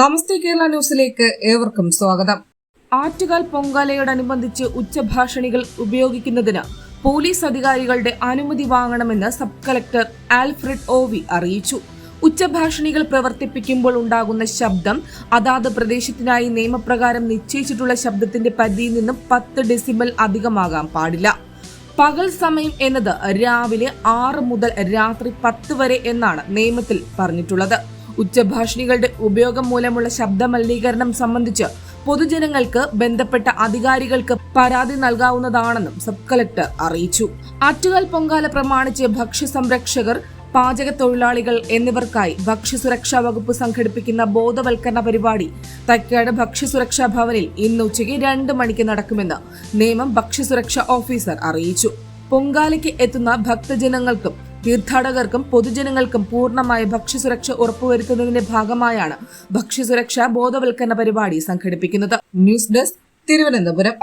നമസ്തേ കേരള ന്യൂസിലേക്ക് ഏവർക്കും സ്വാഗതം. ആറ്റുകാൽ പൊങ്കാലയോടനുബന്ധിച്ച് ഉച്ചഭാഷണികൾ ഉപയോഗിക്കുന്നതിന് പോലീസ് അധികാരികളുടെ അനുമതി വാങ്ങണമെന്ന് സബ് കളക്ടർ ആൽഫ്രഡ് ഓവി അറിയിച്ചു. ഉച്ചഭാഷണികൾ പ്രവർത്തിപ്പിക്കുമ്പോൾ ഉണ്ടാകുന്ന ശബ്ദം അതാത് പ്രദേശത്തിനായി നിയമപ്രകാരം നിശ്ചയിച്ചിട്ടുള്ള ശബ്ദത്തിന്റെ പരിധിയിൽ നിന്നും പത്ത് ഡെസിബൽ അധികമാകാൻ പാടില്ല. പകൽ സമയം എന്നത് രാവിലെ ആറ് മുതൽ രാത്രി പത്ത് വരെ എന്നാണ് നിയമത്തിൽ പറഞ്ഞിട്ടുള്ളത്. ഉച്ചഭാഷിണികളുടെ ഉപയോഗം മൂലമുള്ള ശബ്ദ മലിനീകരണം സംബന്ധിച്ച് പൊതുജനങ്ങൾക്ക് ബന്ധപ്പെട്ട അധികാരികൾക്ക് പരാതി നൽകാവുന്നതാണെന്നും സബ് കളക്ടർ അറിയിച്ചു. ആറ്റുകാൽ പൊങ്കാല പ്രമാണിച്ച് ഭക്ഷ്യസംരക്ഷകർ പാചക തൊഴിലാളികൾ എന്നിവർക്കായി ഭക്ഷ്യസുരക്ഷാ വകുപ്പ് സംഘടിപ്പിക്കുന്ന ബോധവൽക്കരണ പരിപാടി തൈക്കാട് ഭക്ഷ്യസുരക്ഷാ ഭവനിൽ ഇന്ന് ഉച്ചയ്ക്ക് രണ്ട് മണിക്ക് നടക്കുമെന്ന് നിയമം ഭക്ഷ്യസുരക്ഷാ ഓഫീസർ അറിയിച്ചു. പൊങ്കാലയ്ക്ക് എത്തുന്ന ഭക്തജനങ്ങൾക്കും തീർത്ഥാടകർക്കും പൊതുജനങ്ങൾക്കും പൂർണമായ ഭക്ഷ്യസുരക്ഷ ഉറപ്പുവരുത്തുന്നതിന്റെ ഭാഗമായാണ് ഭക്ഷ്യസുരക്ഷാ ബോധവൽക്കരണ പരിപാടി സംഘടിപ്പിക്കുന്നത്. News desk Thiruvananthapuram.